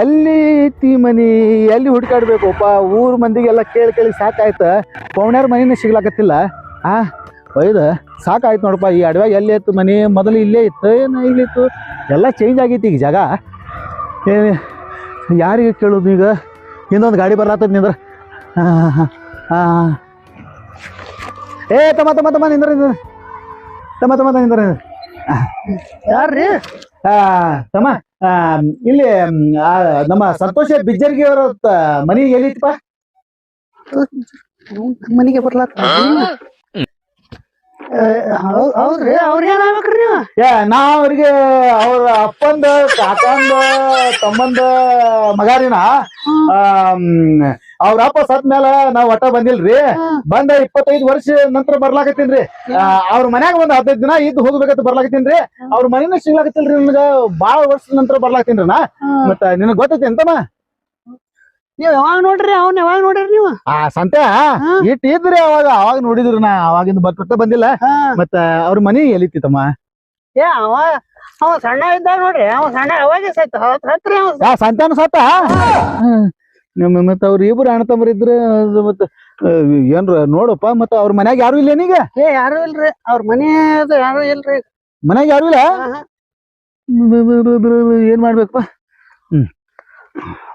ಎಲ್ಲಿ ಐತಿ ಮನಿ? ಎಲ್ಲಿ ಹುಡುಕಾಡ್ಬೇಕಪ್ಪ? ಊರ್ ಮಂದಿಗೆಲ್ಲ ಕೇಳಿ ಕೇಳಿ ಸಾಕಾಯ್ತು. ಪೌಣ್ಯಾರ ಮನಿನ ಸಿಗ್ಲಾಕತ್ತಿಲ್ಲ. ಆ, ಒಯ್ದ, ಸಾಕಾಯ್ತು ನೋಡಪ್ಪ, ಈ ಅಡವ್ಯಾಗ ಎಲ್ಲಿ ಇತ್ತು ಮನಿ? ಮೊದಲು ಇಲ್ಲೇ ಇತ್ತು. ಏನು ಇಲ್ಲಿತ್ತು ಎಲ್ಲ ಚೇಂಜ್ ಆಗೈತಿ ಈಗ ಜಾಗ. ಏ, ಯಾರಿಗೆ ಕೇಳೋದು ಈಗ? ಇನ್ನೊಂದು ಗಾಡಿ ಬರ್ಲಾತದ ನಿಂದ್ರ. ಹಾಂ ಹಾಂ ಏ, ತಮ್ಮ ತಮ್ಮ ತಮ್ಮ, ನಿಂದ್ರ ನಿಂದ್ರ. ತಮ್ಮ ತಮ್ಮ ನಿಂದ್ರ ಯಾರ್ರೀ? ತಮ್ಮ ಆ, ಇಲ್ಲಿ ನಮ್ಮ ಸಂತೋಷ ಬಿಜ್ಜರ್ಗಿ ಅವರ ಮನಿ ಎಲ್ಲಿತ್ತಪ್ಪ? ಮನಿಗೆ ಬರ್ಲಾತ್ತ ಹೌದ್ರಿ ಅವ್ರ ಏನ್ ಆಗ್ಬೇಕ್ರಿ ನೀವು? ಏ ನಾ ಅವ್ರಿಗೆ ಅವ್ರ ಅಪ್ಪಂದ ಕಾಕಂದ ತಮ್ಮಂದ ಮಗಾರಿನ ಅವ್ರ ವಾಪಸ್ ಸತ್ ಮ್ಯಾಲ ನಾವ್ ಒಟ್ಟ ಬಂದಿಲ್ರಿ. ಬಂದ ಇಪ್ಪತ್ತೈದು ವರ್ಷ ನಂತರ ಬರ್ಲಾಕತ್ತೀನ್ರಿ. ಅವ್ರ ಮನ್ಯಾಗ ಒಂದ್ ಹದಿನೈದು ದಿನ ಇದ್ ಹೋಗ್ಬೇಕಂತ ಬರ್ಲಾಕತ್ತೀನ್ರಿ. ಅವ್ರ ಮನೇನ ಸಿಗ್ಲಾಕತ್ತಿಲ್ರಿ ನಿಮ್ಗ ಬಾಳ ವರ್ಷದ ನಂತರ ಬರ್ಲಾಕತ್ತೀನ್ರಿ ನಾ. ಮತ್ತ ನಿನಗ್ ಗೊತ್ತೈತಿ ಅಂತಮ್ಮ ನೀವ್ ಯಾವಾಗ ನೋಡ್ರಿ ಅವ್ನ ಯಾವಾಗ ನೋಡ್ರಿ ನೀವು? ಆ ಸಂತೆ ಇಟ್ ಇದ್ರಿ ಅವಾಗ ಅವಾಗ ನೋಡಿದ್ರು ನಾ ಅವಾಗಿಂದ ಬರ್ಕೊತ ಬಂದಿಲ್ಲ. ಮತ್ತ ಅವ್ರ ಮನಿ ಎಲ್ಲಿತ್ತಿತ್ತಮ್ಮ ಏ ಅವ ಅವ ಸಣ್ಣ ಇದ್ದಾಗ ನೋಡ್ರಿ ಅವ ಸಣ್ಣ ಅವಾಗ ಸತ್ತ ಹತ್ರಿ ಸಂತಾನ ಸತ್ತ? ನಿಮ್ಮ ಮತ್ತ ಅವ್ರ ಇಬ್ರು ಅಣ್ಣ ತಮ್ಮ ಇದ್ರ ಮತ್ತ ಏನ್ರ ನೋಡಪ್ಪ ಮತ್ತ ಅವ್ರ ಮನ್ಯಾಗ ಯಾರು ಇಲ್ಲ ಏನೀಗ ಏ ಯಾರು ಇಲ್ರಿ. ಅವ್ರ ಮನೆ ಯಾರು ಇಲ್ರಿ. ಮನ್ಯಾಗ ಯಾರು ಇಲ್ಲ. ಏನ್ ಮಾಡ್ಬೇಕಪ್ಪ?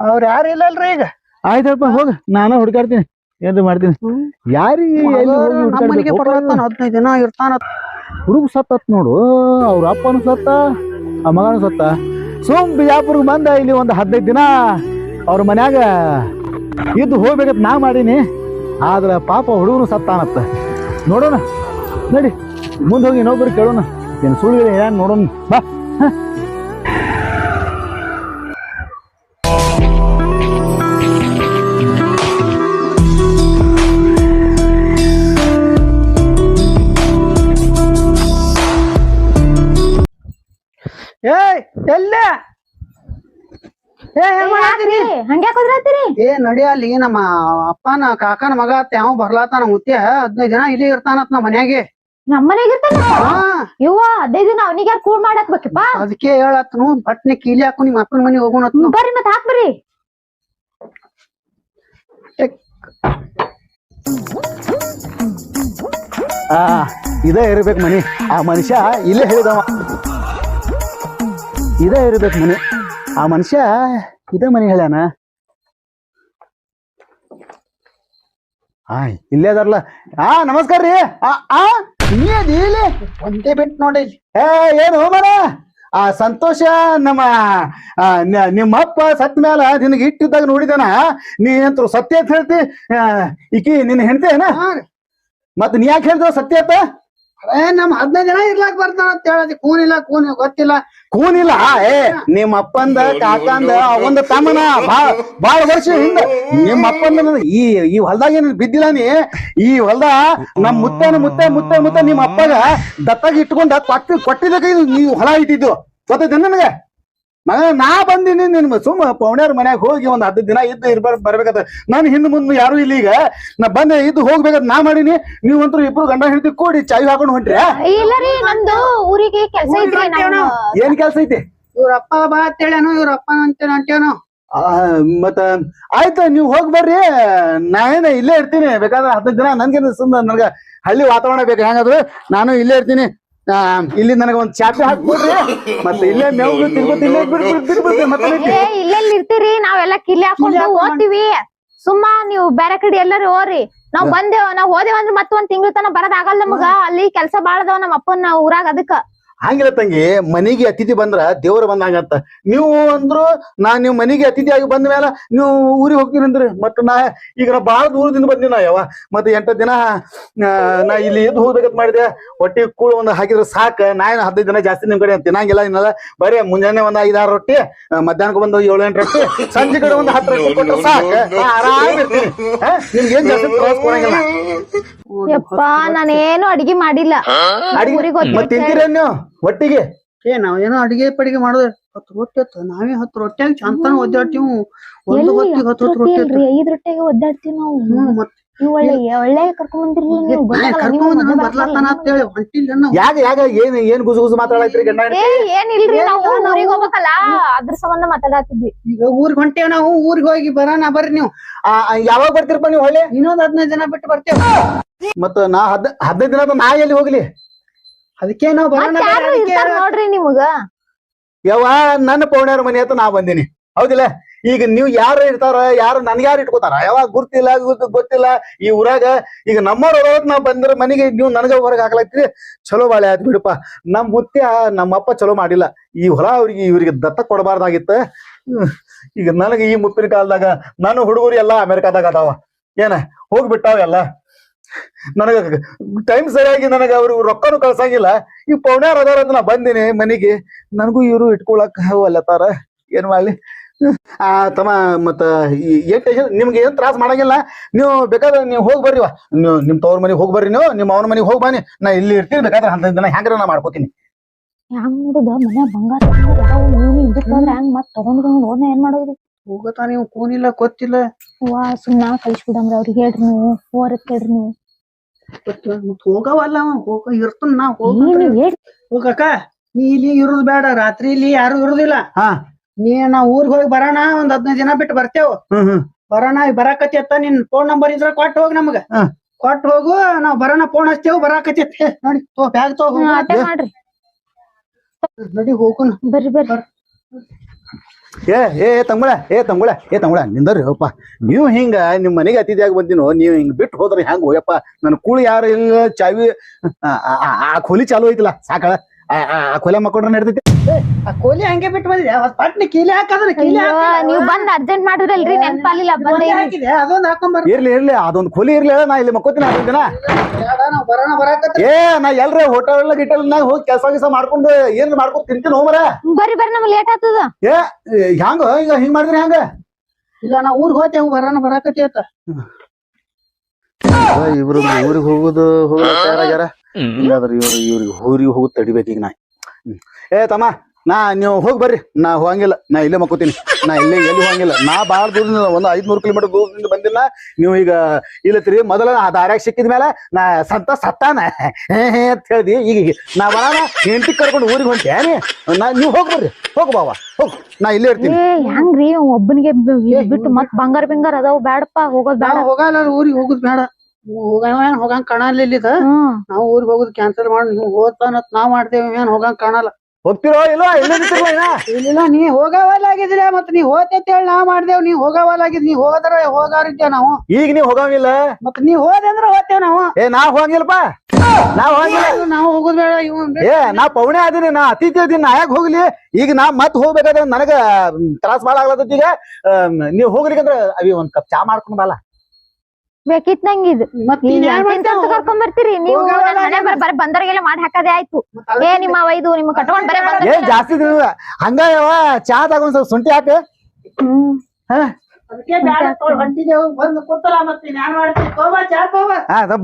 ಅವ್ರ ಯಾರು ಇಲ್ಲಲ್ರಿ ಈಗ. ಆಯ್ತಪ್ಪ ಹೋಗ. ನಾನು ಹುಡ್ಕಾಡ್ತೀನಿ. ಏನು ಮಾಡ್ತೀನಿ. ಯಾರಿ ಯಾರಿಗೆ ಎಲ್ಲಿ ಹೋಗಿ ನಮ್ಮ ಮನಿಗೆ ಬರ್ಲಾತಾನ ಹದಿನೈದು ದಿನ ಇರ್ತಾನ. ಹುಡುಗ ಸತ್ತತ್ ನೋಡು. ಅವ್ರ ಅಪ್ಪನು ಸತ್ತ ಆ ಮಗನು ಸತ್ತ. ಸೋಮ್ ಬಿಜಾಪುರ್ಗೆ ಬಂದ ಇಲ್ಲಿ ಒಂದು ಹದಿನೈದು ದಿನ. ಅವ್ರ ಮನ್ಯಾಗ ಇದ್ದು ಹೋಗ್ಬೇಕಂತ ನಾ ಮಾಡೀನಿ. ಆದ್ರೆ ಪಾಪ ಹುಡುಗನು ಸತ್ತಾನತ್ತ. ನೋಡೋಣ. ನಡಿ, ಮುಂದೆ ಹೋಗಿ ಇನ್ನೊಬ್ರು ಕೇಳೋಣ. ಏನು ಸುಳ್ಳು ಏನು ನೋಡೋಣ. ಬಾ. ಹ. ಹಂಗ್ಯಾಕ್ ಹೋದ್ರಾತಿರಿ ಏ ನಡಿ ಅಲ್ಲಿ ನಮ್ಮ ಅಪ್ಪನ ಕಾಕನ ಮಗ ಅತ್ತೆ ಅವ್ ಬರ್ಲಾತಾನ ಮುತ್ಯ ಹದಿನೈದು ದಿನ ಇಲ್ಲಿ ಇರ್ತಾನತ್ ನಮ್ಮ ಮನ್ಯಾಗೆ. ನಮ್ಮ ಮನೆಗೆ ಇರ್ತಾನ? ಹಾ. ಇವ್ವ ಹದಿನೈದು ದಿನ ಅವನಿಗೆ ಯಾರು ಕೂಡ್ ಮಾಡಾಕ್ಬೇಕಪ್ಪ ಅದಕ್ಕೆ ಹೇಳತ್ನು ಬಟ್ನೆ ಕೀಲಿ ಹಾಕು ನಿಮ್ಮ ಅಪ್ಪನ ಮನೆಗೆ ಹೋಗೋಣ ಬರ್ರಿ ಮತ್ತೆ ಹಾಕ್ಬರ್ರಿ ಆ ಇದೇ ಇರ್ಬೇಕು ಮನಿ. ಆ ಮನುಷ್ಯ ಇಲ್ಲೇ ಹೇಳಿದವ. ಇದೇ ಇರ್ಬೇಕು ಮನಿ. ಆ ಮನುಷ್ಯ ಇದ ಮನಿ ಹೇಳ್ಯಾನ. ಆಯ್ ಇಲ್ಲೇ ಅದಾರಲ್ಲ. ಆ ನಮಸ್ಕಾರ ರೀ. ಆ ಆ ನೀ ಅದಿ ಇಲ್ಲಿ? ಒಂದೇ ಬಿಟ್ಟು ನೋಡಿ ಏ ಏನು ಮರ ಆ ಸಂತೋಷ ನಮ್ಮ ಆ, ನ- ನಿಮ್ಮ ಅಪ್ಪ ಸತ್ ಮ್ಯಾಲ ನಿನಗೆ ಇಟ್ಟಿದ್ದಾಗ ನೋಡಿದನ? ನೀ ಅಂತೂ ಸತ್ಯ ಅಂತ ಹೇಳ್ತಿ? ಆ, ಈಕಿ ನಿನ್ನ ಏನ? ಮತ್ ನೀ ಯಾಕೆ ಹೇಳ್ತಾವ ಸತ್ಯ ಅಂತ? ಏ ನಮ್ ಹದಿನೈದು ಜನ ಇರ್ಲಾಕ್ ಬರ್ತಾನ ಅಂತ ಹೇಳದಿ ಕೂನಿಲ್ಲ ಕೂನ್ ಗೊತ್ತಿಲ್ಲ. ಕೂನಿಲ್ಲ ಏ ನಿಮ್ಮ ಅಪ್ಪಂದ ಕಾಕಂದ ಅವಂದ ತಮ್ಮನ ಬಾಳ ಬಾಳ ವರ್ಷ ಹಿಂದ ನಿಮ್ಮ ಅಪ್ಪಂದ ಈ ಈ ಹೊಲ್ದಾಗ ಏನ್ ಬಿದ್ದಿಲ್ಲ ನೀ? ಈ ಹೊಲ್ದ ನಮ್ ಮುತ್ತನ ಮುತ್ತ ಮುತ್ತ ಮುತ್ತ ನಿಮ್ಮ ಅಪ್ಪಗ ದತ್ತಾಗ ಇಟ್ಕೊಂಡ ಕೊಟ್ಟಿ ಕೊಟ್ಟಿದ್ದಕ್ಕೆ ನೀವು ಹೊಲ ಇಟ್ಟಿದ್ದು. ಗೊತ್ತೈತೆ ನನಗೆ? ಮಗ ನಾ ಬಂದಿನಿ ನಿನ್ ಸುಮ್ಮ ಪೌಣ್ಯಾರ ಮನ್ಯಾಗ ಹೋಗಿ ಒಂದ್ ಹತ್ತು ದಿನ ಇದ್ದು ಇರ್ಬ ಬರ್ಬೇಕಂತ. ನಾನು ಹಿಂದ್ ಮುಂದ್ ಯಾರು ಇಲ್ಲಿ ಈಗ. ನಾ ಬಂದೆ ಇದ್ದು ಹೋಗ್ಬೇಕಂತ ನಾ ಮಾಡೀನಿ. ನೀವಂತೂ ಇಬ್ರು ಗಂಡ ಹಿಡಿದು ಕೂಡಿ ಚಾಯ್ ಹಾಕೊಂಡು ಹೊಂಟ್ರಿ? ಇಲ್ಲ ರೀ ನಮ್ದು ಊರಿಗೆ ಕೆಲ್ಸ ಐತ್ರಿ ನಮ್ಮ ಏನ್ ಕೆಲ್ಸ ಐತಿ? ಇವ್ರಪ್ಪ ಬಾ ಅಂತೇಳೇನು ಇವ್ರ ಅಪ್ಪ ಅಂತೇನು ಮತ್ತ ಆಯ್ತ ನೀವು ಹೋಗ್ ಬರ್ರಿ. ನಾನೇನ ಇಲ್ಲೇ ಇರ್ತೀನಿ. ಬೇಕಾದ್ರೆ ಹತ್ತು ದಿನ ನನ್ಗೆ ಸುಮ್ಮನೆ ನನ್ಗ ಹಳ್ಳಿ ವಾತಾವರಣ ಬೇಕು. ಹೆಂಗಾದ್ರು? ನಾನು ಇಲ್ಲೇ ಇರ್ತೀನಿ. ಇಲ್ಲಿ ನನಗ ಒಂದ್ ಚಾಪೆ ಹಾಕ್ಬಿಡ್ರಿ. ಮತ್ತೆ ಇಲ್ಲೇ ಮೇವು ತಿನ್ಕೋತ ಇಲ್ಲೇ ಬಿಡ್ಬಿಡ್ ಮತ್ತೆ ಏ ಇಲ್ಲೆಲ್ಲಿ ಇರ್ತೀರಿ? ನಾವೆಲ್ಲ ಕಿಲ್ಲಿ ಹಾಕೊಂಡು ಹೋಗ್ತಿವಿ. ಓದ್ತೀವಿ ಸುಮ್ಮ ನೀವು ಬೇರೆ ಕಡೆ ಎಲ್ಲರೂ ಹೋರಿ ನಾವ್ ಬಂದೇವ ನಾವ್ ಹೋದೇವಂದ್ರೆ ಅಂದ್ರ ಮತ್ತ ಒಂದ್ ತಿಂಗಳ ತನ ಬರದ್ ಆಗಲ್ಲ ನಮಗ. ಅಲ್ಲಿ ಕೆಲ್ಸ ಬಾಳದವ ಅದಾವ ನಮ್ಮ ಅಪ್ಪನ ಊರಾಗ ಅದಕ್ಕ. ಹಂಗಿಲ್ಲ ತಂಗಿ, ಮನೆಗೆ ಅತಿಥಿ ಬಂದ್ರ ದೇವ್ರ ಬಂದಂಗಂತ ನೀವು ಅಂದ್ರು, ನಾ ನೀವು ಮನೆಗೆ ಅತಿಥಿ ಆಗಿ ಬಂದ ಮೇಲೆ ನೀವು ಊರಿಗೆ ಹೋಗ್ತೀನಿ ಅಂದ್ರಿ. ಮತ್ತ ನಾ ಈಗ ನಾ ಬಾಳ ದೂರದಿಂದ ಬಂದಿನ ಯಾವ ಮತ್ತೆ ಎಂಟ ದಿನ ನಾ ಇಲ್ಲಿ ಎದ್ದು ಹೋಗ್ಬೇಕಂತ ಮಾಡಿದೆ. ಹೊಟ್ಟಿ ಕೂಳು ಒಂದು ಹಾಕಿದ್ರೆ ಸಾಕು. ನಾ ಏನು ಹದಿನೈದು ದಿನ ಜಾಸ್ತಿ ನಿಮ್ ಕಡೆ ತಿನ್ನಂಗಿಲ್ಲ ಇನ್ನಲ್ಲ. ಬರೀ ಮುಂಜಾನೆ ಒಂದ್ ಐದಾರು ರೊಟ್ಟಿ ಮಧ್ಯಾಹ್ನಕ್ಕೆ ಬಂದು ಏಳು ಎಂಟು ರೊಟ್ಟಿ, ಸಂಜೆ ಕಡೆ ಒಂದ್ ಹತ್ತು ರೊಟ್ಟಿ ಕೊಟ್ಟರೆ ಸಾಕು. ನಾ ಆರಾಮ್? ನಿಮ್ಗೆ ಏನ್ ಜಾಸ್ತಿ ಕೊಡಂಗಿಲ್ಲ. ಯಪ್ಪ ನಾನೇನು ಅಡಿಗೆ ಮಾಡಿಲ್ಲ. ಮತ್ತೆ ಹೋಗ್ತೀನಿ ತಿಂತೀರೇನ್ ನೀವು? ಒಟ್ಟಿಗೆ? ಏ ನಾವ್ ಏನೋ ಅಡಿಗೆ ಪಡಿಗೆ ಮಾಡೋದು. ಹತ್ತು ರೊಟ್ಟಿ ಹತ್ತು. ನಾವೇ ಹತ್ತು ರೊಟ್ಟಿಯಾಗಿ ಚಂತನ ಒದ್ದಾಡ್ತೀವಿ. ಒಂದು ಹೊತ್ತಿಗೆ ಹತ್ತು ಹತ್ತು ರೊಟ್ಟಿ ಐದ್ ರೊಟ್ಟಿಗೆ ಒದ್ದಾಡ್ತೀವಿ ನಾವು. ಮತ್ ಒಳ್ಳೆ ಒಳ್ಳೆ ಯಾಕ ಯಾಕ ಏನ್ ಏನ್ ಗುಸು ಗುಸು ಮಾತಾಡತ್ರಿ ಗಂಡ ಅದ್ರ ಸಂಬಂಧ ಮಾತಾಡತ್ತಿದ್ವಿ ಈಗ ಊರ್ಗ್ ಹೊಂಟೇವ್ ನಾವು ಊರ್ಗ್ ಹೋಗಿ ಬರೋಣ ಬರ್ರಿ ನೀವು. ಯಾವಾಗ ಬರ್ತೀರಪ್ಪ ನೀವು ಹೊಳ್ಳಿ ಇನ್ನೊಂದ್ ಹದಿನೈದು ಜನ ಬಿಟ್ಟು ಬರ್ತೇವ. ಮತ್ತ ನಾ ಹದ್ ಹದಿನೈದು ದಿನ ನಾ ಎಲ್ಲಿ ಹೋಗ್ಲಿ? ಅದಕ್ಕೆ ನಾವು ಬರೋಣ ಬರ್ರಿ, ನೋಡ್ರಿ ನಿಮಗ? ಯಾವ ನನ್ನ ಪೌಣ್ಯಾರ ಮನೆ ಅಂತ ನಾ ಬಂದಿನಿ. ಹೌದಿಲ್ಲ? ಈಗ ನೀವ್ ಯಾರು ಇರ್ತಾರ, ಯಾರು ನನ್ಗೆ ಯಾರು ಇಟ್ಕೋತಾರ, ಯಾವಾಗ ಗುರ್ತಿಲ್ಲ ಗೊತ್ತ- ಗೊತ್ತಿಲ್ಲ, ಈ ಊರಾಗ, ಈಗ ನಮ್ಮವ್ರ ಹೊರಗ್ ನಾವ್ ಬಂದ್ರ ಮನೆಗೆ ನೀವು ನನಗ ಹೊರಗೆ ಹಾಕ್ಲತ್ತೀರಿ. ಚಲೋ ಬಾಳೆ ಆಯ್ತು ಬಿಡಪ್ಪ. ನಮ್ ನಮ್ಮ ನಮ್ಮಪ್ಪ ಚಲೋ ಮಾಡಿಲ್ಲ. ಈ ಹೊಲ ಅವ್ರಿಗೆ, ಇವ್ರಿಗೆ ದತ್ತ ಕೊಡಬಾರ್ದಾಗಿತ್ತ. ಈಗ ನನಗೆ ಈ ಮುಪ್ಪಿನ ಕಾಲದಾಗ ನನ್ನ ಹುಡುಗರು ಎಲ್ಲಾ ಅಮೆರಿಕಾದಾಗ ಅದಾವ. ಏನ? ಹೋಗ್ಬಿಟ್ಟಾವ ಎಲ್ಲ. ನನಗ ಟೈಮ್ ಸರಿಯಾಗಿ ನನಗ ಅವ್ರು ರೊಕ್ಕನು ಕಳ್ಸಂಗಿಲ್ಲ. ಈ ಪೌಣ್ಯಾರ ಅದಾರ ಅಂತ ನಾ ಬಂದಿನಿ ಮನೆಗೆ. ನನಗೂ ಇವರು ಇಟ್ಕೊಳಕ್ ಅಲ್ಲತ್ತಾರ ಏನ್ ಮಾಡ್ಲಿ? ಆ ತಮ್ಮ ಮತ್ತ ಟೆನ್ಷನ್ ನಿಮ್ಗೆ ಏನ್ ತ್ರಾಸ ಮಾಡಂಗಿಲ್ಲ. ನೀವು ಬೇಕಾದ್ರೆ ನೀವು ಹೋಗಿ ಬರ್ರಿ ನೀವು ನಿಮ್ ತವ್ರ ಮನೆಗೆ ಹೋಗಿ ಬರ್ರಿ ನೀವು ನಿಮ್ಮ ಅವನ ಮನೆಗೆ ಹೋಗಿ ಬನ್ನಿ ನಾ. ಇಲ್ಲಿ ಇರ್ತೀನಿ ಬೇಕಾದ್ರೆ ಅಂತ ದಿನ ಹೆಂಗ್ರ ನಾ ಮಾಡ್ಕೋತೀನಿ. ಹೋಗತಾ ನೀವು ಕೂನಿಲ್ಲ ಗೊತ್ತಿಲ್ಲ. ವಾ ಸುಮ್ನ ಕಳಿಸ್ಬಿಡಮ್ರಿ ಅವ್ರಿಗೆ ಹೇಳ್ರಿ ನೀವು ಹೋರತ್ ಕೇಳ್ರಿ ನೀವು. ಹೋಗವಲ್ಲ ಅವ ಹೋಗ ಇರ್ತನ್ ನಾ ಹೋಗ ಹೋಗಕ್ಕ ನೀ ಇಲ್ಲಿ ಇರುದ್ ಬೇಡ ರಾತ್ರಿ ಇಲ್ಲಿ ಯಾರು ಇರುದಿಲ್ಲ. ಹಾ. ನೀ ನಾ ಊರ್ಗ್ ಹೋಗಿ ಬರೋಣ ಒಂದ್ ಹದಿನೈದು ದಿನ ಬಿಟ್ಟು ಬರ್ತೇವ್ ಹ್ಮ್ ಹ್ಮ್ ಬರೋಣ ಬರಾಕತಿ ಅತ್ತ ನಿನ್ ಫೋನ್ ನಂಬರ್ ಇದ್ರ ಕೊಟ್ಟು ಹೋಗಿ ನಮ್ಗ ಹಾ. ಕೊಟ್ಟು ಹೋಗು ನಾವ್ ಬರೋಣ ಫೋನ್ ಹಚ್ತೇವ್ ಬರಾಕತಿ ಅತ್ತೆ. ನೋಡಿ ತೋ ಬ್ಯಾಗ್ ತೋ ಹೋಗಿ ಮಾಡ್ರಿ ನಡಿ ಹೋಗುನ್ ಬರ್ರಿ ಬರ್ರಿ ಏ ಏ ತಂಗುಳ ಏ ತಂಗುಳ ಏ ತಂಗುಳ ನಿಂದರ್ರಿ ಅಪ್ಪ ನೀವು ಹಿಂಗ ನಿಮ್ ಮನೆಗೆ ಅತಿಥಿಯಾಗಿ ಬಂದಿನೋ ನೀವು ಹಿಂಗ್ ಬಿಟ್ಟು ಹೋದ್ರಿ ಹೆಂಗ್ ಹೋಯಪ್ಪ ನನ್ ಕೂಳು ಯಾರು ಇಲ್ಲ ಚಾವಿ ಆ, ಕೂಲಿ ಆ, ಆ ಕೊಲಿ ಚಾಲು ಐತಿಲ್ಲ ಸಾಕಳ ಆ, ಆ, ಆ ಕೊಲೆ ಮಕ್ಕೊಂಡ್ರೆ ನಡ್ದೈತಿ? ಆ ಕೋಲಿ ಹಂಗೆ ಬಿಟ್ಟು ಬಂದಿದೆ ಪಟ್ನಿ ಕೀಲಿ ಹಾಕದ್ರೆ ಕೀಲಿ ನೀವ್ ಬಂದ್ ಅರ್ಜೆಂಟ್ ಮಾಡಿದ್ರಲ್ರಿ ನೆನ್ಪಾಲಿಲ್ಲ ಬಂದೆ ಹಾಕಿದೆ ಅದೊಂದ್ ಹಾಕೊಂಡ್ ಇರ್ಲಿ ಇರ್ಲಿ ಅದೊಂದ್ ಕೊಲಿ ಇರ್ಲಿ ಹೇಳ, ನಾ ಇಲ್ಲಿ ಮಕ್ಕೋತೀನಿ ಅದೊಂದ್ ದಿನ ನಾವ್ ಬರೋಣ ಬರಾಕತ್ರಿ. ಏ ನಾ ಎಲ್ರ ಹೋಟೆಲ್ ಗಿಟೆಲ್ ನಾಗ ಹೋಗಿ ಕೆಲಸ ಗಿಸ ಮಾಡ್ಕೊಂಡು ಏನ್ ಮಾಡ್ಕೊಂಡು ತಿಂತೀನಿ ಹೋಮರ ಬರ್ರಿ ಬರ್ರಿ ನಮ್ಗೆ ಲೇಟ್ ಆಗ್ತದ. ಏ ಹ್ಯಾಂಗ ಈಗ ಹಿಂಗ್ ಮಾಡಿದ್ರಿ ಹ್ಯಾಂಗ ಇಲ್ಲ ನಾ ಊರ್ಗ್ ಹೋಗ್ತೇವ್ ಬರೋಣ ಬರಾಕತಿ ಅಂತ. ಇವ್ರು ಊರಿಗೆ ಹೋಗುದು ಹೋಗ್ಯಾರ ಇಲ್ಲಾದ್ರೆ ಇವ್ರು ಇವ್ರಿಗೆ ಊರಿಗೆ ಹೋಗಿ ತಡಿಬೇಕೀಗ ಈಗ ನಾ. ಏ ತಮ್ಮ ನಾ ನೀವು ಹೋಗಿ ಬರ್ರಿ. ನಾ ಹೋಗಂಗಿಲ್ಲ. ನಾ ಇಲ್ಲೇ ಮಕ್ಕೋತೀನಿ. ನಾ ಇಲ್ಲೇ ಎಲ್ಲಿ ಹೋಗಂಗಿಲ್ಲ. ನಾ ಬಾಳ ದೂರದಿಂದ ಒಂದು ಐದ್ನೂರು ಕಿಲೋಮೀಟರ್ ದೂರದಿಂದ ಬಂದಿಲ್ಲ. ನೀವು ಈಗ ಇಲ್ಲತ್ರಿ ಮೊದಲ ಆ ದಾರ್ಯಾಗ ಸಿಕ್ಕಿದ ಮೇಲೆ ನಾ ಸಂತ ಸತ್ತಾನ. ಹೇ ಅಂತ ಹೇಳ್ದಿ. ಈಗ ಈಗ ನಾ ಬರಾನ ಹೆಂಡತಿ ಕರ್ಕೊಂಡು ಊರಿಗೆ ಹೊಂಟೇನಿ ನಾ? ನೀವು ಹೋಗಿ ಬರ್ರಿ. ಹೋಗು ಬಾವಾ. ಹೋಗು. ನಾ ಇಲ್ಲೇ ಇರ್ತೀನಿ. ಹೆಂಗ್ರಿ? ಒಬ್ಬನಿಗೆ ಬಿಟ್ಟು ಮತ್ ಬಂಗಾರ ಬಂಗಾರ ಅದಾವ ಬ್ಯಾಡಪ್ಪ. ಹೋಗೋದ್ ಬೇಡ ಹೋಗಲ್ಲ ಊರಿಗೆ ಹೋಗುದ್ ಬೇಡ ಹೋಗವ ಏನ್ ಹೋಗಂಗ್ ಕಾಣಲ್ಲ ಇಲ್ಲಿದ. ಹ್ಮ್. ನಾವು ಊರಿಗೆ ಹೋಗುದ್ ಕ್ಯಾನ್ಸಲ್ ಮಾಡಿ ನೀವು ಹೋಗ್ತಾನತ್ ನಾವ್ ಮಾಡ್ತೇವೆ ಏನ್ ಹೋಗಂಗ್ ಕಾಣಲ್ಲ. ಹೋಗ್ತಿರೋ ಇಲ್ವಾ ಇಲ್ಲ ಇನ್ನ? ಇಲ್ಲ ನೀ ಹೋಗವಲ್ಲಾಗಿದ್ರೆ ಮತ್ ನೀ ಹೋತೈತಿ ಹೇಳಿ ನಾವ್ ಮಾಡ್ದೇವ್ ನೀ ಹೋಗವಲ್ಲಾಗಿದ್ ನೀ ಹೋದ್ರ ಹೋಗಾರಿದ್ದೆ ನಾವು. ಈಗ ನೀವು ಹೋಗಂಗಿಲ್ಲ? ಮತ್ ನೀ ಹೋದೆ ಅಂದ್ರ ಹೋಗ್ತೇವ್ ನಾವು. ಏ ನಾ ಹೋಗಂಗಿಲ್ಲಪ್ಪ. ನಾವ್ ಹೋಗಂಗಿಲ್ಲ. ನಾವು ಹೋಗುದ್ ಬೇಡ ಇವನ್ ಏ ನಾ ಪೌಣೆ ಆದಿನಿ ನಾ ಅತಿಥಿ ಅದೀನಿ ನಾ ಯಾಕೆ ಹೋಗ್ಲಿ? ಈಗ ನಾ ಮತ್ ಹೋಗ್ಬೇಕಾದ್ರೆ ನನಗ ತ್ರಾಸ್ ಬಾಳ ಆಗ್ಲತ್ತೈತಿ ಈಗ. ನೀವ್ ಹೋಗ್ಲಿಕ್ಕಂದ್ರ ಅವಿ ಒಂದ್ ಕಪ್ ಚಾ ಮಾಡ್ಕೊಂಡ್ ಬಾಲ. ಬೇಕಿತ್ ನಂಗಿದ್? ಕರ್ಕೊಂಡ್ ಬರ್ತೀರಿ ನೀವು ಬರ್ ಬಂದವ್ರಿಗೆಲ್ಲ ಮಾಡಿ ಹಾಕದೇ ಆಯ್ತು. ಏ ನಿಮ್ಮ ಇದು ನಿಮ್ ಕಟ್ಕೊಂಡ್ ಬರೇ ಏ ಜಾಸ್ತಿ ದಿನ ಹಂಗ ಚಾ ತಗೊಂಡ್ ಸ್ವಲ್ಪ ಶುಂಠಿ ಹಾಕ.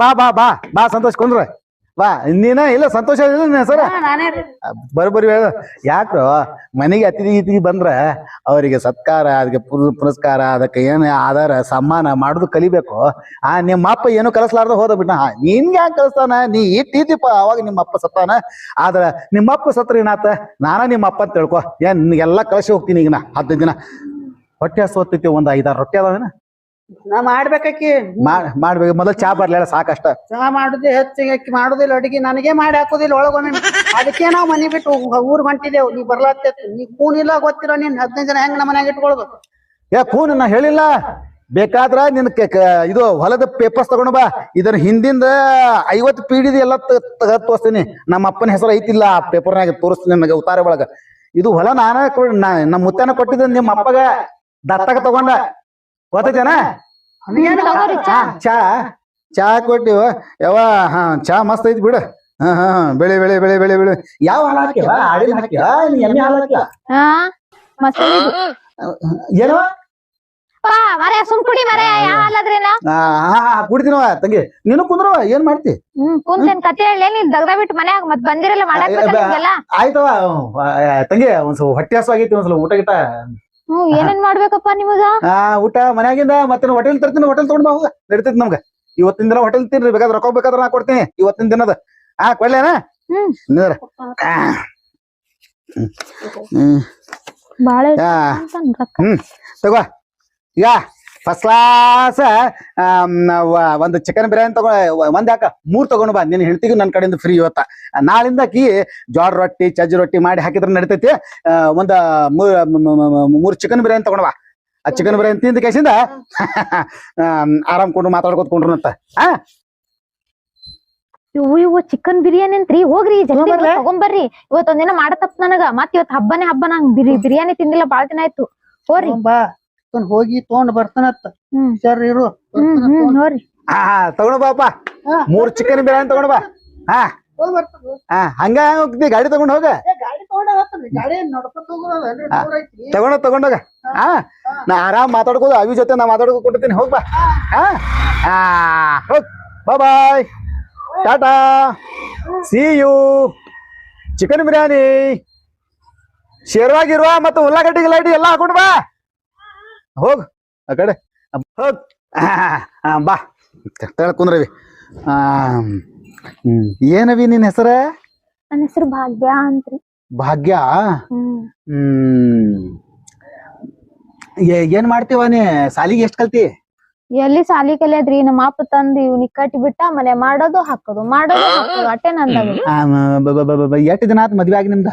ಬಾ ಬಾ ಬಾ. ಬಾ ಸಂತೋಷ್ ಕುಂದ್ರ. ಬಾ ನೀನ ಇಲ್ಲ ಸಂತೋಷ ಇಲ್ಲ ಸರ. ಬರೋಬ್ಬರಿ ಹೇಳು. ಯಾಕ್ರೋ ಮನೆಗೆ ಅತಿಥಿ ಗಿತಿಗೆ ಬಂದ್ರ ಅವರಿಗೆ ಸತ್ಕಾರ ಅದಕ್ಕೆ ಪುರ- ಪುರಸ್ಕಾರ ಅದಕ್ಕೆ ಏನು ಆಧಾರ ಸಮ್ಮಾನ ಮಾಡುದು ಕಲಿಬೇಕು. ಆ ನಿಮ್ಮ ಅಪ್ಪ ಏನು ಕಲಿಸ್ಲಾರ್ದ ಹೋದ ಬಿಟ್ಟ ನಿನ್ಗೆ ಯಾಕೆ ಕಲಿಸ್ತಾನ? ನೀ ಇಟ್ಟಿದ್ದೀಪ ಅವಾಗ ನಿಮ್ಮ ಅಪ್ಪ ಸತ್ತಾನ. ಆದ್ರ ನಿಮ್ಮ ಅಪ್ಪ ಸತ್ರ ಏನಾತ? ನಾನ ನಿಮ್ಮ ಅಪ್ಪ ಅಂತ ತಿಳ್ಕೊ. ಏನ್ ನಿನ್ಗೆಲ್ಲ ಕಳಿಸಿ ಹೋಗ್ತೀನಿ ಈಗ ನಾ ಹದಿನೈದು ದಿನ. ಹೊಟ್ಟೆ ಹೊತ್ತೈತಿ ಒಂದು ಐದಾರು ರೊಟ್ಟಿ ಅದಾವೇನ? ನಾ ಮಾಡ್ಬೇಕಾಕಿ ಮಾಡ್ ಮಾಡ್ಬೇಕು. ಮೊದಲು ಚಾ ಬರ್ಲಿಲ್ಲ ಸಾಕಷ್ಟ. ಚಾ ಮಾಡುದೇ ಹೆಚ್ಚಿಗೆ ಅಕ್ಕಿ ಮಾಡುದಿಲ್ಲ ಅಡಿಗೆ ನನಗೆ ಮಾಡಿ ಹಾಕುದಿಲ್ಲ ಒಳಗೊಮ್ಮೆ ಅದಕ್ಕೆ ನಾವ್ ಮನಿ ಬಿಟ್ಟು ಊರ್ ಹೊಂಟಿದೇವು ನೀ ಬರ್ಲಾತ್ತೈತಿ ನೀ ಇಲ್ಲ ಗೊತ್ತಿಲ್ಲ ನೀನ್ ಹದಿನೈದು ಜನ ಹೆಂಗ್ ನಮ್ಮ ಮನ್ಯಾಗ ಇಟ್ಕೊಳ್ಬೇಕು? ಯಾ ಕೂನ್ ನಾ ಹೇಳಿಲ್ಲ. ಬೇಕಾದ್ರ ನಿನ್ ಇದು ಹೊಲದ ಪೇಪರ್ಸ್ ತಗೊಂಡು ಬಾ. ಇದರ ಹಿಂದಿಂದ ಐವತ್ತು ಪೀಡಿದ ಎಲ್ಲ ತೋರಿಸ್ತೀನಿ. ನಮ್ಮ ಅಪ್ಪನ ಹೆಸರು ಐತಿಲ್ಲ ಆ ಪೇಪರ್ನಾಗ ತೋರಿಸ್ತೀನಿ ನಿಮಗೆ ಉತ್ತಾರ ಒಳಗ. ಇದು ಹೊಲ ನಾನ ನಮ್ಮ ಮುತ್ತನ ಕೊಟ್ಟಿದ್ದ ನಿಮ್ಮ ಅಪ್ಪಗ ದತ್ತಾಗ ತಗೊಂಡ. ಗೊತ್ತೈತೇನ? ಚಾ. ಚಾ ಚಾ ಕೊಟ್ಟಿವ. ಯಾವ ಹಾ ಚಾ ಮಸ್ತ್ ಐತಿ ಬಿಡು. ಹಾ ಹಾ ಬೆಳೆ ಬೆಳೆ ಬೆಳೆ ಬೆಳೆ ಬೆಳೆ. ಯಾವ ಹಾಲು ಹಾಕ್ಯವ? ಆಡಿನ ಹಾಕ್ಯವ? ನೀ ಎಮ್ಮೆ ಹಾಲು ಹಾಕ್ಯವ? ಹಾ ಮಸ್ತ್ ಇದು. ಏನವ ಪಾ ಮರೆ ಸುಮ್ ಕುಡಿ ಮರೆ ಯಾವ ಹಾ ತಂಗಿ. ನೀನು ಕುಂದ್ರವ ಏನ್ ಮಾಡ್ತಿ? ಹ್ಮ್ ಕುಂತೇನ್ ಕತೆ ಹೇಳಿ ನೀನ್ ದಗ್ದ ಬಿಟ್ಟು ಮನ್ಯಾಗ ಮತ್ ಬಂದಿರಲ್ಲ ಮಾಡಕ್ ಆಯ್ತವ ತಂಗಿ ಒಂದ್ ಸ್ವಲ್ಪ ಹೊಟ್ಟೆ ಹಸು ಆಗೈತಿ ಒಂದ್ ಸ್ವಲ್ಪ ಊಟ ಗಿಟ ಹ್ಮ್ ಏನೇನ್ ಮಾಡ್ಬೇಕಪ್ಪ ನಿಮಗ? ಆ ಊಟ ಮನ್ಯಾಗಿಂದ ಮತ್ತೆ ಹೋಟೆಲ್ ತರ್ತೀನಿ ಹೋಟೆಲ್ ತಗೊಂಡ್ ಬಾ ಹೋಗ. ನಡಿತೈತಿ ನಮ್ಗ. ಇವತ್ತಿನ ದಿನ ಹೋಟೆಲ್ ತಿನ್ರಿ ಬೇಕಾದ್ರೆ ರೊಕ್ಕ ಬೇಕಾದ್ರೆ ನಾ ಕೊಡ್ತೀನಿ. ಇವತ್ತಿನ ದಿನದ. ಆ ಕೊಡ್ಲೇನ? ಹ್ಮ್. ಹ್ಮ್. ಯಾ. ಹ್ಮ್. ತಗೋ. ಈಗ ಫಸ್ಟ್ ಕ್ಲಾಸ್ ಒಂದು ಚಿಕನ್ ಬಿರಿಯಾನಿ ತಗೋ ಒಂದ್ ಯಾಕ ಮೂರ್ ತಗೊಂಡು ಬಾ ನಿನ್ ಹೇಳ್ತೀವಿ ನನ್ನ ಕಡೆಯಿಂದ ಫ್ರೀ ಇವತ್ತ. ನಾಳಿಂದ ಕಿ ಜೋಳ ರೊಟ್ಟಿ ಚಜ್ಜಿ ರೊಟ್ಟಿ ಮಾಡಿ ಹಾಕಿದ್ರೆ ನಡಿತೈತಿ. ಆ, ಒಂದ ಮೂರ್ ಚಿಕನ್ ಬಿರಿಯಾನಿ ತಗೊಂಡ್ ಬಾ. ಆ ಚಿಕನ್ ಬಿರಿಯಾನಿ ತಿಂದ ಕೇಸಿಂದ ಆರಾಮ್ ಕೊಂಡು ಮಾತಾಡ್ಕೊತ ಅಂತ. ಹಾ ಇವು ಇವು ಚಿಕನ್ ಬಿರಿಯಾನಿ ಅಂತ್ರಿ ಹೋಗ್ರಿ ಜಲ್ದಿ ಬರ್ರಿ. ತಗೊಂಬರ್ರಿ ಇವತ್ತೊಂದಿನ ಒಂದಿನ ಮಾಡತಪ್ಪ ನನಗ. ಮತ್ ಇವತ್ ಹಬ್ಬನೇ ಹಬ್ಬ ನಂಗ್ ಬಿರಿ ಬಿರಿಯಾನಿ ತಿಂದಿಲ್ಲ ಬಾಳ ದಿನ ಆಯ್ತು. ಹೋರಿ ತಗೊಂಡ್ ಹೋಗಿ ತಗೊಂಡ್ ಬರ್ತಾನತ್ತ ಹ್ಮ್. ಸರ್ ಇರು. ಹಾ ತಗೊಂಡ್ ಬಾಪ ಮೂರ್ ಚಿಕನ್ ಬಿರಿಯಾನಿ ತಗೊಂಡ್ ಬಾ. ಹಾ. ಹಾ ಹಂಗ ಹೋಗ್ತಿ ಗಾಡಿ ತಗೊಂಡ್ ಹೋಗ. ತಗೊಂಡ್ ತಗೊಂಡೋಗ ಹಾ. ನಾ ಆರಾಮ್ ಮಾತಾಡ್ಕೋದು ಅವಿ ಜೊತೆ ನಾ ಮಾತಾಡ್ಕೊ ಕೊಡ್ತೀನಿ ಹೋಗ್ ಬಾ. ಹಾ. ಹಾ. ಹೋಗ್. Bye tata see you chicken biryani ಶೇರ್ವಾಗಿರುವ ಮತ್ತು ಉಳ್ಳಾಗಡ್ಡಿ ಲೈಟ್ ಎಲ್ಲ ಹಾಕೊಂಡ್ ಬಾ. ಹೋಗ್ ಆ ಕಡೆ. ಹೋಗ್. ಬಾ. ತಳ ಕುಂದ್ರವಿ. ಏನವಿ ನಿನ್ ಹೆಸರ? ನನ್ನ ಹೆಸರು ಭಾಗ್ಯ ಅಂತ್ರಿ. ಭಾಗ್ಯ? ಹ್ಮ್. ಏನ್ ಮಾಡ್ತೀವ ನೀ? ಸಾಲಿಗೆ ಎಷ್ಟ್ ಕಲ್ತಿ? ಎಲ್ಲಿ ಸಾಲಿ ಕಲಿಯದ್ರಿ? ನಮ್ಮ ಅಪ್ಪ ತಂದು ಇವ್ನಿಗೆ ಕಟ್ಟಿ ಬಿಟ್ಟ ಮನೆ ಮಾಡೋದು ಹಾಕೋದು ಮಾಡೋದು ಹಾಕೋದು ಅಟ್ಟೆ ಬ- ಬ- ಎಷ್ಟ್ ದಿನ ಆತ್ ಮದ್ವೆ ಆಗಿ ನಿಮ್ದ?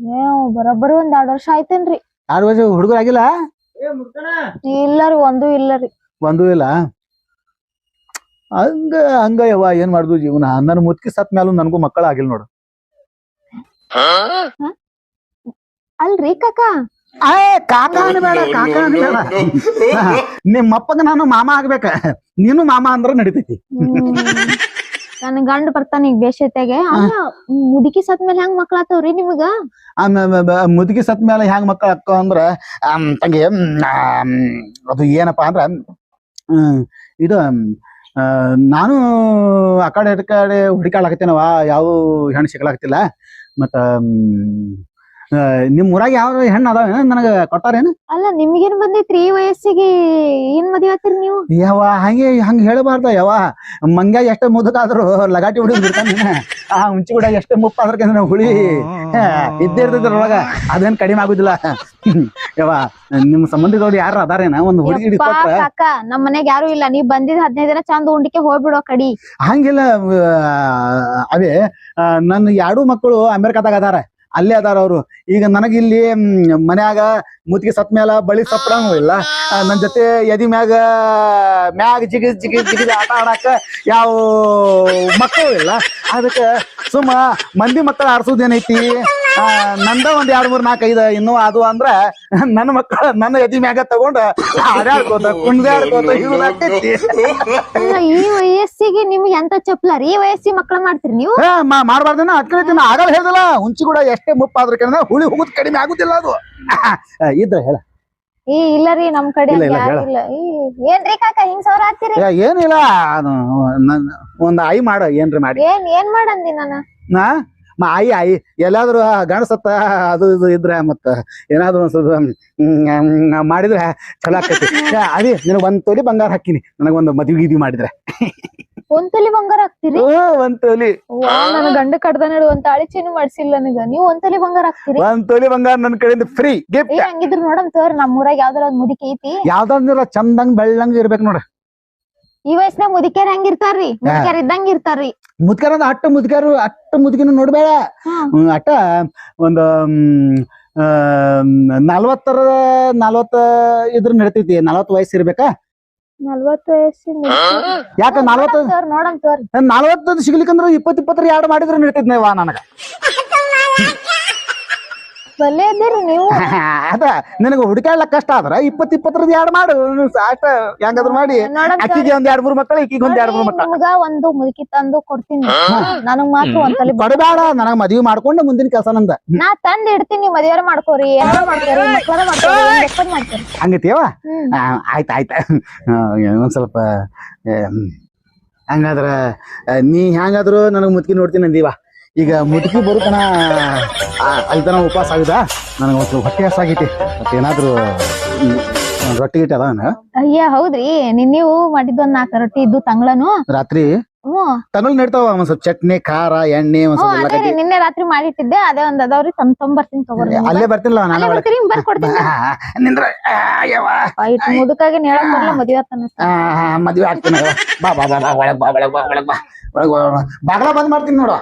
ಏ ಬರೋಬ್ಬರಿ ಒಂದ್ ಎರಡ್ ವರ್ಷ ಆಯ್ತೇನ್ರಿ. ಆರು ವರ್ಷ ಹುಡುಗರು ಆಗಿಲ್ಲ? ಇಲ್ಲರಿ ಒಂದು ಇಲ್ಲರಿ. ಒಂದು ಇಲ್ಲ? ಹಂಗ ಹಂಗ ಯವ್ವ ಏನ್ ಮಾಡುದು ಜೀವನ? ನನ್ನ ಮುತ್ಕಿ ಸತ್ ಮ್ಯಾಲು ನನಗೂ ಮಕ್ಕಳ ಆಗಿಲ್ಲ ನೋಡು. ಅಲ್ರಿ ಕಾಕ? ಕಾಕ ಅನ್ಬೇಡ ಕಾಕ ಅನ್ಬೇಡ. ನಿಮ್ಮ ನಾನು ಮಾಮ ಆಗ್ಬೇಕ. ನೀನು ಮಾಮ ಅಂದ್ರ ನಡಿತೈತಿ. ನನ್ ಗಂಡ ಬರ್ತಾನ ಈಗ ಬೇಷತೆಗೆ ಮುದುಕಿ ಸತ್ ಮೇಲೆ ಹೆಂಗ್ ಮಕ್ಳಾತವ್ರಿ ನಿಮಗ? ಆಮೇಲೆ ಮುದುಕಿ ಸತ್ ಮೇಲೆ ಹೆಂಗ್ ಮಕ್ಳ ಅಕ್ಕ ಅಂದ್ರ ತಂಗಿ ಅದು ಏನಪ್ಪಾ ಅಂದ್ರ ಇದು ನಾನು ಆ ಕಡೆ ಕಡೆ ಹುಡುಕಾಡ್ಲಾಕತ್ತೇನವ ಯಾವ ಹೆಣ್ಣು ಸಿಗ್ಲಾಕತ್ತಿಲ್ಲ. ಮತ್ತ ನಿಮ್ ಊರಾಗ ಯಾವ ಹೆಣ್ಣು ಅದಾವ ನನಗ ಕೊಟ್ಟಾರೇನು? ಅಲ್ಲ ನಿಮ್ಗೇನ್ ಬಂದೈತ್ರಿ ಈ ವಯಸ್ಸಿಗೆ ಏನ್ ಮದ್ವೆ ಆತೀರಿ ನೀವು? ಯಾವ ಹಂಗೆ ಹಂಗ ಹೇಳಬಾರ್ದ ಯಾವ ಮಂಗ ಎಷ್ಟೇ ಮುದುಕಾದ್ರು ಲಗಾಟಿ ಹುಡುಗ ಬಿಡ್ತಾನೆ ಆ ಹುಂಚಿ ಕೂಡ ಎಷ್ಟೇ ಮುಪ್ಪಾದ್ರ ನಾವು ಹುಳಿ. ಇದ್ದೇ ಇರ್ತೈತ್ರೊಳಗ ಅದೇನ್ ಕಡಿಮೆ ಆಗುದಿಲ್ಲ. ಯಾವ ನಿಮ್ ಸಂಬಂಧಿಗಳು ಯಾರು ಅದಾರೇನ? ಒಂದ್ ಹುಡುಗಿ ಕಾಕ ನಮ್ ಮನೆಗ್ ಯಾರು ಇಲ್ಲ. ನೀವ್ ಬಂದಿದ್ ಹದಿನೈದು ದಿನ ಚಂದ ಉಂಡಿಕೆ ಹೋಗ್ಬಿಡೋ ಕಡಿ. ಹಂಗಿಲ್ಲ ಅದೇ ಅವೇ ಆ, ನನ್ನ ಎರಡು ಮಕ್ಕಳು ಅಮೆರಿಕಾದಾಗ ಅದಾರ. ಅಲ್ಲೇ ಅದಾರ ಅವರು. ಈಗ ನನಗಿಲ್ಲಿ ಮನ್ಯಾಗ ಮುತ್ತಿಗೆ ಸತ್ ಮ್ಯಾಲ ಬಳಿ ಸಪ್ಪಡಂಗೂ ಇಲ್ಲ ನನ್ನ ನನ್ ಜೊತೆ ಎದಿ ಮ್ಯಾಗ ಮ್ಯಾಗ ಜಿಗಿ ಜಿಗಿ ಜಿಗಿ ಆಟ ಆಡಾಕ ಯಾವ ಮಕ್ಕಳು ಇಲ್ಲ. ಅದಕ್ಕೆ ಸುಮ್ಮ ಮಂದಿ ಮಕ್ಕಳು ಆಡ್ಸೋದೇನೈತಿ? ನಂದ ಒಂದ್ ಎರಡ್ ಮೂರ್ ನಾಲ್ಕ ಐದ ಇನ್ನು ಅದು ಅಂದ್ರ ನನ್ನ ಮಕ್ಕಳ ನನ್ನ ಎದಿ ಮ್ಯಾಗ ತಗೊಂಡ ಹಾಡ್ಯಾಡ್ಕೋತ ಕುಣ್ದಾಡ್ಕೋತ ಈ ವಯಸ್ಸಿಗೆ ನಿಮ್ಗೆ ಎಂತ ಚಪ್ಪಲ ರೀ? ಈ ವಯಸ್ಸಿಗೆ ಮಕ್ಕಳ ಮಾಡ್ತೀರಿ ನೀವು? ಮಾಡ್ಬಾರ್ದನ ನಾ ಆಗಲ್ಲ ಹೇಳ್ದಲ್ಲ ಹುಂಚಿ ಕೂಡ ಎಷ್ಟೇ ಮುಪ್ಪಾದ್ರ ಕಡೆ ಹುಳಿ ಹೋಗುದ್ ಕಡಿಮೆ ಆಗುದಿಲ್ಲ ಅದು. ಇದ್ರ ಹೇಳ. ಈ ಇಲ್ಲ ರೀ ನಮ್ ಕಡೆ ಇಲ್ಲ, ಏನ್ರಿ ಕಾಕ ಹಿಂಗ್ ಸಾವಿರ ಹಾಕ್ತಿರಿ? ಏನಿಲ್ಲ ಒಂದ್ ಐ ಮಾಡ ಏನ್ರಿ ಮಾಡಿ. ಏನ್ ಏನ್ ಮಾಡಂದಿ ನಾನು? ಮಾ ಆಯಿ ಆಯಿ ಎಲ್ಲಾದ್ರೂ ಗಣಸತ್ತ ಅದು ಇದು ಇದ್ರ ಮತ್ತ ಏನಾದ್ರು ಒಂದ್ ಮಾಡಿದ್ರೆ ಚಲೋ ಆಗ್ತೈತಿ ಅದೇ ನಿನಗೆ ಒಂದ್ ತೊಲಿ ಬಂಗಾರ ಹಾಕಿನಿ. ನನಗೆ ಒಂದು ಮದ್ವಿ ಗೀದಿ ಮಾಡಿದ್ರೆ. ಒಂದ್ ತೊಲಿ ಬಂಗಾರ ಹಾಕ್ತಿರಿ? ಓ, ಒಂದ್ ತೊಲಿ. ಓ ನನ್ ಗಂಡ ಕಡ್ದ ನಡು ಒಂದ್ ತಾಳಿ ಚೇನು ಮಾಡ್ಸಿಲ್ಲ ನನಗ. ನೀವ್ ಒಂದ್ ತೊಲಿ ಬಂಗಾರ ಹಾಕ್ತಿರಿ? ಒಂದ್ ತೊಲಿ ಬಂಗಾರ ನನ್ ಕಡೆಯಿಂದ ಫ್ರೀ ಗಿಫ್ಟ್. ಹಂಗಿದ್ರ ನೋಡಮ್ ತೋರ್ ನಮ್ ಊರಾಗ ಯಾವ್ದಾರ ಒಂದ್ ಮುದುಕಿ ಐತಿ. ಯಾವ್ದಾದ್ರ ಚಂದಂಗ್ ಬೆಳ್ಳಂಗ್ ಇರ್ಬೇಕು ನೋಡ ಈ ವಯಸ್ಸಿನಾಗ ಮುದುಕ್ಯಾರ ಹಂಗಿರ್ತಾರ್ರಿ? ಇರ್ತಾರ್ರಿ ಮುದುಕ್ಯಾರ ಇದ್ದಂಗ ಇರ್ತಾರ್ರಿ. ಮುದ್ಕರಂದ ಅಟ್ಟ ಮುದ್ಕರು ಅಟ್ಟ ಮುದುಕಿನ ನೋಡ್ಬೇಡ. ಹ್ಮ್. ಅಟ್ಟ ಒಂದು ನಲ್ವತ್ತರ ನಲ್ವತ್ತ ಇದ್ರ ನಡಿತೈತಿ. ನಲ್ವತ್ ವಯಸ್ಸು ಇರ್ಬೇಕಾ? ನಲ್ವತ್ತು ವಯಸ್ಸಿನ ಯಾಕ ನಲ್ವತ್ತ? ತೋರಿ. ನಲ್ವತ್ತದ ಸಿಗ್ಲಿಕ್ಕಂದ್ರ ಇಪ್ಪತ್ ಇಪ್ಪತ್ತರ ಎರಡು ಮಾಡಿದ್ರ ನಡಿತೈತಿ ವಾ ನನಗ. ಬಲ್ಲೆ ಇದ್ದೀರಿ ನೀವು? ಅದ ನಿನಗ ಹುಡುಕಾಡ್ಲಕ್ ಕಷ್ಟ ಆದ್ರ ಇಪ್ಪತ್ ಇಪ್ಪತ್ತರದ ಎರಡ್ ಮಾಡು ಅಷ್ಟ ಹೆಂಗಾದ್ರು ಮಾಡಿ. ಅಕ್ಕಿಗೆ ಒಂದ್ ಎರಡ್ ಮೂರ್ ಮಕ್ಕಳು ಈಕಿಗೆ ಒಂದ್ ಎರಡ್ ಮೂರ್ ಮಕ್ಕಳು ನಿಮ್ಗ ಒಂದು ಮುದುಕಿ ತಂದು ಕೊಡ್ತೀನಿ. ನನಗ್ ಮಾತ್ರ ಒಂದ್ ತಲೆ ಬಡಬೇಡ ನನಗ ಮದ್ವಿ ಮಾಡ್ಕೊಂಡು ಮುಂದಿನ ಕೆಲಸ ನಂದ. ನಾ ತಂದ್ ಇಡ್ತೀನಿ ನೀವ್ ಮಾಡ್ಕೋರಿ. ಏನಾರ ಮಾಡ್ಕೋರಿ ಮಕ್ಳಾರ ಮಾಡ್ಕೋರಿ ಹಂಗೈತಿಯವ ಹ್ಮ್. ಆ, ಆಯ್ತ ಒಂದ್ ಸ್ವಲ್ಪ ಹಂಗಾದ್ರ ನೀ ಹೆಂಗಾದ್ರು ನನಗ್ ಮುದ್ಕಿ ನೋಡ್ತೀನಿ ಅಂದೀವ? ಈಗ ಮುದುಕಿ ಬರುತನ ಐದನ ತನ ಉಪವಾಸ ಆಗದ ನನಗೆ ಒಂದು ಹೊಟ್ಟೆ ಹಸಾಗೈತಿ ಮತ್ತೇನಾದ್ರು ರೊಟ್ಟಿ ಗಿಟ್ಟಿ ಅದಾನ ಅಯ್ಯ ಹೌದ್ರಿ. ನಿನ್ನೆ ನೀವು ಮಾಡಿದ್ ಒಂದ್ ನಾಲ್ಕು ರೊಟ್ಟಿ ಇದ್ದು ತಂಗ್ಳನು. ರಾತ್ರಿ? ತಮಿಳ್ ನಡ್ತಾವ ಒಂದ್ ಸ್ವಲ್ಪ ಚಟ್ನಿ ಖಾರ ಎಣ್ಣೆ ಒಂದ್ ಸ್ವಲ್ಪ ಎಲ್ಲ ಕಟ್ಟಿ ನಿನ್ನೆ ರಾತ್ರಿ ಮಾಡಿಟ್ಟಿದ್ದೆ ಅದೇ ಒಂದ್ ಅದಾವ್ರಿ ತಮ್ ತೊಂಬರ್ತೀನಿ ತಗೋರಿ ಅಲ್ಲೇ ಬರ್ತಿಲ್ಲ ನಾನು ಒಳಗೆ ಬರ್ಕೊಡ್ತೀನಿ ನಿಂದ್ರ ಆ, ಯವ್ವ. ಇಟ್ ಮುದುಕಾಗಿ ಹೇಳಕ್ ಬರಲ್ಲ ಮದ್ವೆ ಆತನ ಆ, ಮದ್ವೆ ಆಗ್ತೀನಿ. ಬಾ ಬಾ ಬಾ ಬಾ ಒಳಗ್ ಬಾ ಒಳಗ್ ಬಾ ಒಳಗ್ ಬಾ. ಒಳಗೆ ಬಾಗ್ಲ ಬಂದ್ ಮಾಡ್ತೀನಿ ನೋಡ.